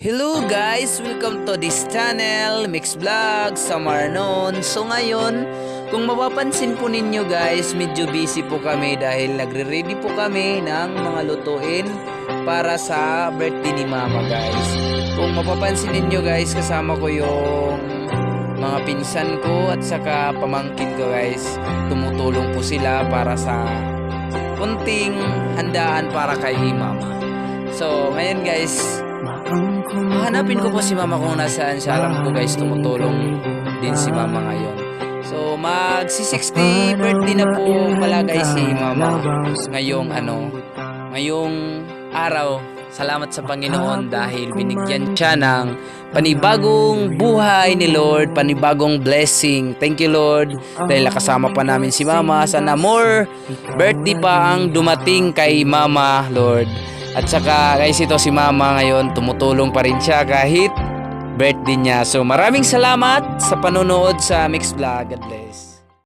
Hello guys! Welcome to this channel, Mix Vlog, Summer noon. So ngayon, kung mapapansin po ninyo guys, medyo busy po kami dahil nagre-ready po kami ng mga lutuin para sa birthday ni Mama guys. Kung mapapansin ninyo guys, kasama ko yung mga pinsan ko at saka pamangkin ko guys. Tumutulong po sila para sa kunting handaan para kay Mama. So ngayon guys, Hanapin ko po si mama kung nasaan siya. Alam ko guys, tumutulong din si mama ngayon. So, magsi 60 birthday na po pala guys si mama. Ngayong ano, ngayong araw. Salamat sa Panginoon dahil binigyan siya ng panibagong buhay ni Lord, panibagong blessing. Thank you Lord dahil nakasama pa namin si Mama. Sana more birthday pa ang dumating kay Mama, Lord. At saka guys, ito si Mama ngayon, tumutulong pa rin siya kahit birthday niya. So maraming salamat sa panonood sa Mix Vlog. God bless.